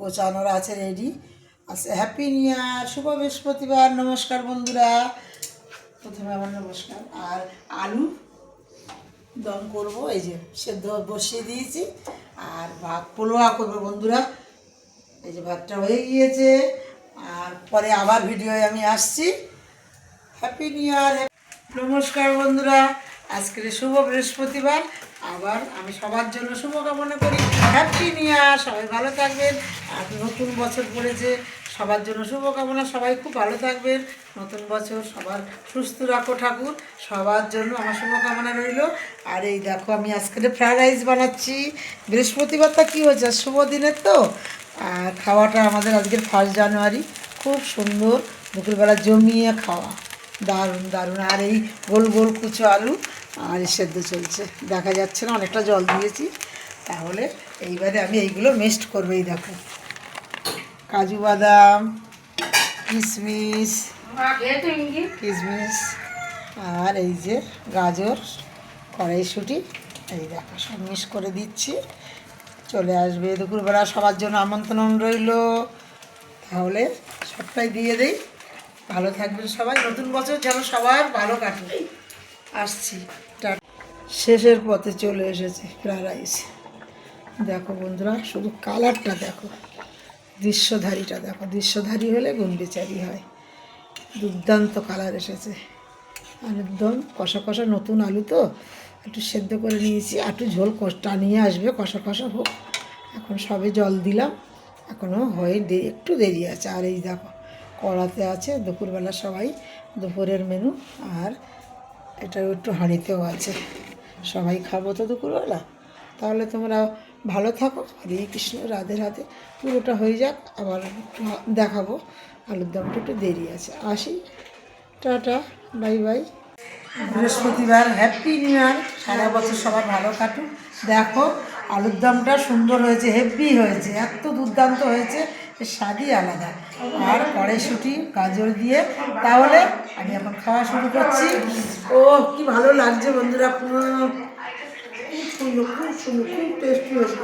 পচানোর আছে রেডি আচ্ছা হ্যাপি নিউ ইয়ার শুভ বৃহস্পতিবার, নমস্কার বন্ধুরা। প্রথমে আমার নমস্কার। আর আলু দম করব, এই যে সেদ্ধ বসিয়ে দিয়েছি। আর ভাত পোলোয়া করব বন্ধুরা। এই যে ভাতটা হয়ে গিয়েছে। আর পরে আবার ভিডিওয়ে আমি আসছি। হ্যাপি নিউ ইয়ার নমস্কার বন্ধুরা। আজকের শুভ বৃহস্পতিবার। আবার আমি সবার জন্য শুভকামনা করি। হ্যাপি নিউ ইয়ার সবাই ভালো থাকবেন। আর নতুন বছর পড়েছে, সবার জন্য শুভকামনা। সবাই খুব ভালো থাকবেন। নতুন বছর, সবার সুস্থ রাখো ঠাকুর। সবার জন্য আমার শুভকামনা রইল। আর এই দেখো, আমি আজকে ফ্রায়েড রাইস বানাচ্ছি। বৃহস্পতিবারটা কী হয়েছে? শুভ দিনের তো। আর খাওয়াটা আমাদের আজকের ফার্স্ট জানুয়ারি খুব সুন্দর। দুপুরবেলা জমিয়ে খাওয়া। দারুণ দারুণ। আর এই গোল গোল কুচো আলু আর সেদ্ধ চলছে। দেখা যাচ্ছে না, অনেকটা জল দিয়েছি। তাহলে এইবারে আমি এইগুলো মিক্সড করব, এই দেখো। কাজু বাদাম, কিশমিশ কিশমিশ, আর এই যে গাজর, কড়াইশুঁটি। এই দেখো, সব মিক্স করে দিচ্ছি। চলে আসবে দুপুরবেলা সবার জন্য আমন্ত্রণ রইল। তাহলে সবটাই দিয়ে দেই। ভালো থাকবেন সবাই। নতুন বছর যেন সবার ভালো কাটবে আসছি। শেষের পথে চলে এসেছে ফ্রাইড রাইস দেখো বন্ধুরা, শুধু কালারটা দেখো। দৃশ্যধারীটা দেখো। দৃশ্যধারী হলে গুন্ডিচারি হয়। দুর্দান্ত কালার এসেছে। আর একদম কষা কষা নতুন আলু তো। একটু সেদ্ধ করে নিয়েছি। একটু ঝোল টানিয়ে আসবে, কষা কষা হোক। এখন সবে জল দিলাম। এখনও হয়ে একটু দেরি আছে। আর এই দেখো কড়াতে আছে, দুপুরবেলা সবাই দুপুরের মেনু আর এটাও একটু হাঁড়িতেও আছে। সবাই খাব তো দুপুরবেলা। তাহলে তোমরা ভালো থাকো। হরে কৃষ্ণ, রাধে রাধে। পুরোটা হয়ে যাক, আবার একটু দেখাবো। আলুর দমটা একটু দেরি আছে। আসি। Tata, bye bye. বৃহস্পতিবার হ্যাপি নিউ ইয়ার সারা বছর সবার ভালো কাটুক। দেখো, আলুর দমটা সুন্দর হয়েছে হেভি হয়েছে, এত দুর্দান্ত হয়েছে। স্বাদই আলাদা। আর কড়াইশুঁটি, গাজর দিয়ে। তাহলে আমি এখন খাওয়া শুরু করছি। ও কি ভালো লাগছে বন্ধুরা খুব সুন্দর খুব সুন্দর, খুব টেস্টি হয়েছে।